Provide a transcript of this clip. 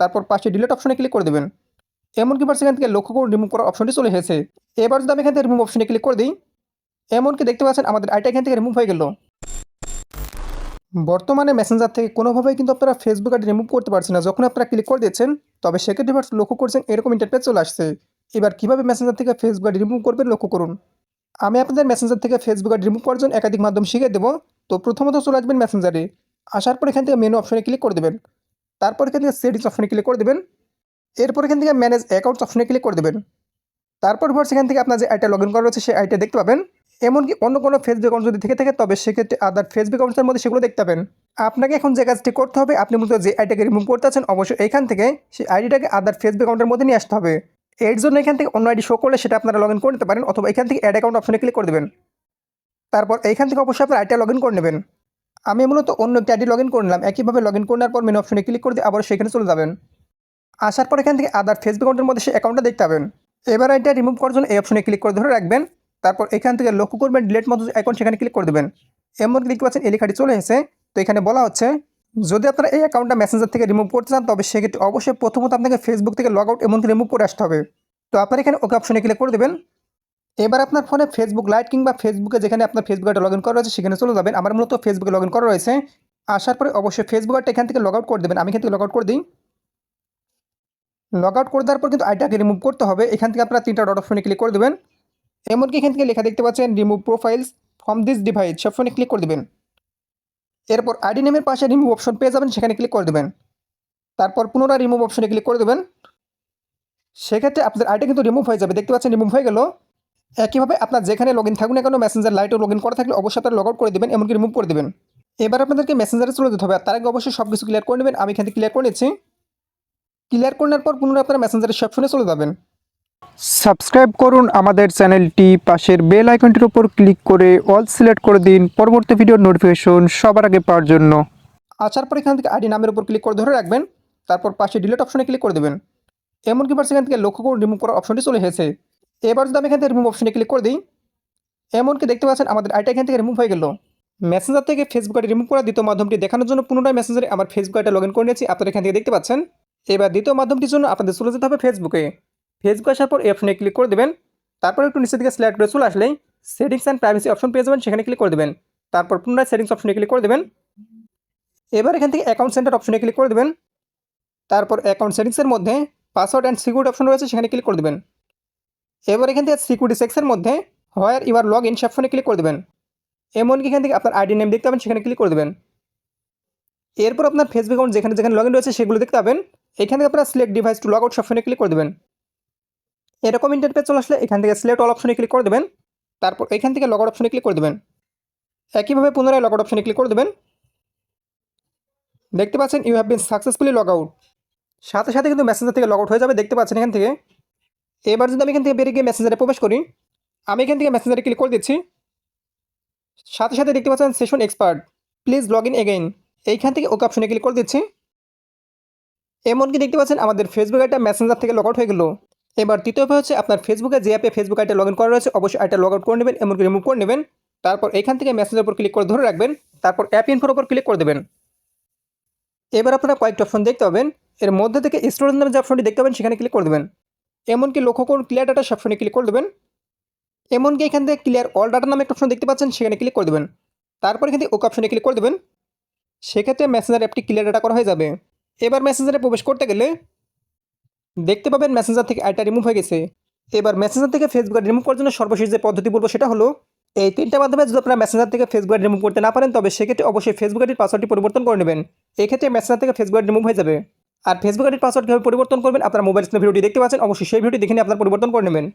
তারপর পাশে ডিলেট অপশনে ক্লিক করে দেবেন। এমনকি বার সেখান থেকে লক্ষ্য করুন রিমুভ করার অপশনটি চলে এসেছে। এবার যদি আমি এখান থেকে রিমুভ অপশনে ক্লিক করে দিই, এমনকি দেখতে পাচ্ছেন আমাদের আইটা এখান থেকে রিমুভ হয়ে গেল। বর্তমানে মেসেঞ্জার থেকে কোনোভাবেই কিন্তু আপনারা ফেসবুক আইডি রিমুভ করতে পারছেন না। যখন আপনারা ক্লিক করে দিচ্ছেন তবে সেক্ষেত্রে এবার লক্ষ্য করছেন এরকম ইন্টারপেজ চলে আসছে। এবার কীভাবে মেসেঞ্জার থেকে ফেসবুক আইডি রিমুভ করবেন লক্ষ্য করুন। আমি আপনাদের মেসেঞ্জার থেকে ফেসবুক আইডি রিমুভ করার জন্য একাধিক মাধ্যম শিখিয়ে দেবো। তো প্রথমত চলে আসবেন মেসেঞ্জারে আসার পর এখান থেকে মেনু অপশনে ক্লিক করে দেবেন। তারপর এখান থেকে সেটিংস অপশনে ক্লিক করে দেবেন। এরপর এখান থেকে ম্যানেজ অ্যাকাউন্টস অপশনে ক্লিক করে দেবেন। তারপর পর সেখান থেকে আপনার যে আইটা লগ ইন করা রয়েছে, সেই আইটা দেখতে পাবেন। এমনকি অন্য কোনো ফেসবুক অ্যাকাউন্ট যদি থেকে থাকে, তবে সেক্ষেত্রে আদার ফেসবুক অ্যাকাউন্টের মধ্যে সেগুলো দেখতে পাবেন। আপনাকে এখন যে কাজটি করতে হবে, আপনি মূলত যে আইটাকে রিমুভ করতে আছেন, অবশ্যই এখান থেকে সেই আইডিটাকে আদার ফেসবুক অ্যাকাউন্টের মধ্যে নিয়ে আসতে হবে। এর জন্য এখান থেকে অন্য আইডি শো করলে সেটা আপনারা লগ ইন করে নিতে পারেন, অথবা এখান থেকে অ্যাড অ্যাকাউন্ট অপশনে ক্লিক করে দেবেন। তারপর এইখান থেকে অবশ্যই আপনার আইটা লগ ইন করে নেবেন। আমি মূলত অন্য একটি আইডি লগ ইন করে নিলাম। একইভাবে লগ ইন করার পর মেন অপশনে ক্লিক করে দিয়ে আবার সেখানে চলে যাবেন। আসার পর এখান থেকে আদার ফেসবুক অ্যাকাউন্টের মধ্যে সেই অ্যাকাউন্টটা দেখতে পাবেন। এবার এটা রিমুভ করার জন্য এই অপশনে ক্লিক করে ধরে রাখবেন। তারপর এখান থেকে লক্ষ্য করবেন ডিলেট মতো অ্যাকাউন্ট সেখানে ক্লিক করে দেবেন। এমন দেখতে পাচ্ছেন এই লেখাটি চলে এসেছে। তো এখানে বলা হচ্ছে, যদি আপনারা এই অ্যাকাউন্টটা মেসেঞ্জার থেকে রিমুভ করতে চান, তবে সেক্ষেত্রে অবশ্যই প্রথমত আপনাকে ফেসবুক থেকে লগ আউট এমনকি রিমুভ করে আসতে হবে। তো আপনার এখানে ওকে অপশনে ক্লিক করে দেবেন। এবার আপনার ফোনে ফেসবুক লাইট কিংবা ফেসবুকে যেখানে আপনার ফেসবুক আইডি লগ ইন করা রয়েছে, সেখানে চলে যাবেন। আমার মূলত ফেসবুকে লগ ইন করা রয়েছে। আসার পরে অবশ্যই ফেসবুক আইডটা এখান থেকে লগ আউট করে দেবেন। আমি এখান থেকে লগ আউট করে দিই। লগ আউট করে দেওয়ার পর কিন্তু আইটাকে রিমুভ করতে হবে। এখান থেকে আপনারা তিনটা ডট অপশনে ক্লিক করে দেবেন। এমনকি এখান থেকে লেখা দেখতে পাচ্ছেন remove profiles from this device সব ফোনে ক্লিক করে দেবেন। এরপর আইডি নেমের পাশে রিমুভ অপশন পেয়ে যাবেন, সেখানে ক্লিক করে দেবেন। তারপর পুনরায় রিমুভ অপশনে ক্লিক করে দেবেন। সেক্ষেত্রে আপনাদের আইডি কিন্তু রিমুভ হয়ে যাবে। দেখতে পাচ্ছেন রিমুভ হয়ে গেল। একইভাবে আপনার যেখানে লগ ইন থাকুন না কেন মেসেঞ্জার লাইটও লগ ইন করা থাকলে অবশ্যই আপনারা লগ আউট করে দেবেন এমনকি রিমুভ করে দেবেন। এবার আপনাদেরকে মেসেঞ্জারে চলে যেতে হবে আর তার আগে অবশ্যই সব কিছু ক্লিয়ার করে নেবেন। আমি এখান থেকে ক্লিয়ার করে নিচ্ছি। ক্লিয়ার করার পর পুনরায় আপনারা মেসেঞ্জারের সেকশনে চলে যাবেন। সাবস্ক্রাইব করুন আমাদের চ্যানেলটি পাশের বেল আইকনটির উপর ক্লিক করে অল সিলেক্ট করে দিন। পরবর্তী ভিডিওর নোটিফিকেশন সবার আগে পাওয়ার জন্য। আসার পর এখান থেকে আইডি নামের উপর ক্লিক করে ধরে রাখবেন। তারপর পাশে ডিলিট অপশনে ক্লিক করে দেবেন। এমনকি বার সেখান থেকে লক্ষ্য করুন রিমুভ করার অপশনটি চলে এসেছে। এবার যদি আমি এখান থেকে রিমুভ অপশনে ক্লিক করে দিই এমনকি দেখতে পাচ্ছেন, আমাদের আইটা এখান থেকে রিমুভ হয়ে গেল। মেসেঞ্জার থেকে ফেসবুক আইডি রিমুভ করা দ্বিতীয় মাধ্যমটি দেখানোর জন্য পুনরায় মেসেঞ্জারে আমার ফেসবুক আইডি লগ ইন করে নিয়েছি। আপনারা এখান থেকে দেখতে পাচ্ছেন, এবার দ্বিতীয় মাধ্যমটির জন্য আপনাদের চলে যেতে হবে ফেসবুকে ফেসবুক আসার পর অপশনে ক্লিক করে দেবেন। তারপর একটু নিচের দিকে সিলেক্ট করে চলে আসলেই সেটিংস অ্যান্ড প্রাইভেসি অপশন পেয়ে যাবেন, সেখানে ক্লিক করে দেবেন। তারপর পুনরায় সেটিংস অপশনে ক্লিক করে দেবেন। এবার এখান থেকে অ্যাকাউন্ট সেন্টার অপশনে ক্লিক করে দেবেন। তারপর অ্যাকাউন্ট সেটিংসের মধ্যে পাসওয়ার্ড অ্যান্ড সিকিউরিটি অপশন রয়েছে, সেখানে ক্লিক করে দেবেন। এবার এখান থেকে সিকিউরিটি সেক্সের মধ্যে হোয়ার ইউর লগ ইন অপশনে ক্লিক করে দেবেন। এমনকি এখান থেকে আপনার আইডি নেম দেখতে পাবেন, সেখানে ক্লিক করে দেবেন। এরপর আপনার ফেসবুক অ্যাকাউন্ট যেখানে যেখানে লগ ইন রয়েছে, সেগুলো দেখতে পাবেন। এখান থেকে আপনার select device to log out অপশনে ক্লিক করে দেবেন। এরকম ইন্টারপেজ চলে আসলে এখান থেকে সিলেক্ট অল অপশনে ক্লিক করে দেবেন। তারপর এখান থেকে লগ আউট অপশনে ক্লিক করে দেবেন। একইভাবে পুনরায় লগ আউট অপশনে ক্লিক করে দেবেন। দেখতে পাচ্ছেন you have been successfully log out সাথে সাথে কিন্তু মেসেঞ্জার থেকে লগ আউট হয়ে যাবে, দেখতে পাচ্ছেন এখান থেকে। এবার যদি আমি এখান থেকে বেরিয়ে গিয়ে মেসেঞ্জারে প্রবেশ করি, আমি এখান থেকে মেসেঞ্জারে ক্লিক করে দিচ্ছি। সাথে সাথে দেখতে পাচ্ছেন session expired please log in again এইখান থেকে ওকে অপশনে ক্লিক করে দিচ্ছি। এমনকি দেখতে পাচ্ছেন আমাদের ফেসবুক আইটা মেসেঞ্জার থেকে লগ আউট হয়ে গেল। এবার তৃতীয় উপায় হচ্ছে আপনার ফেসবুকে যে অ্যাপে ফেসবুক আইটা লগ ইন করা রয়েছে, অবশ্যই আইটা লগ আউট করে নেবেন, এমনকি রিমুভ করে নেবেন। তারপর এখান থেকে মেসেজের উপর ক্লিক করে ধরে রাখবেন। তারপর অ্যাপ ইনফোর উপর ক্লিক করে দেবেন। এবার আপনারা কয়েকটা অপশন দেখতে পাবেন। এর মধ্যে থেকে স্টোরেজ নামে যে অপশনটি দেখতে পাবেন, সেখানে ক্লিক করে দেবেন। এমনকি লক্ষ্য করুন ক্লিয়ার ডাটা অপশনে ক্লিক করে দেবেন। এমনকি এখান থেকে ক্লিয়ার অল ডাটা নামে একটা অপশন দেখতে পাচ্ছেন, সেখানে ক্লিক করে দেবেন। তারপর এখান থেকে ওকে অপশনে ক্লিক করে দেবেন। সেক্ষেত্রে মেসেঞ্জার অ্যাপটি ক্লিয়ার ডাটা করা হয়ে যাবে। এবার মেসেঞ্জারে প্রবেশ করতে গেলে দেখতে পাবেন মেসেঞ্জার থেকে আইটা রিমুভ হয়ে গেছে। এবার মেসেঞ্জার থেকে ফেসবুক রিমুভ করার জন্য সর্বশেষ যে পদ্ধতি বলব সেটা হলো, এই তিনটা মাধ্যমে যদি আপনারা মেসেঞ্জার থেকে ফেসবুক রিমুভ করতে না পারেন, তবে সেক্ষেত্রে অবশ্যই ফেসবুক আইডির পাসওয়ার্ডটি পরিবর্তন করে নেবেন। এক্ষেত্রে মেসেঞ্জার থেকে ফেসবুক রিমুভ হয়ে যাবে। আর ফেসবুক আইডির পাসওয়ার্ড কীভাবে পরিবর্তন করবেন আপনার মোবাইল স্ক্রিনে ভিডিওটি দেখতে পাচ্ছেন, অবশ্যই সেই ভিডিওটি দেখে নিয়ে আপনার পরিবর্তন করে নেবেন।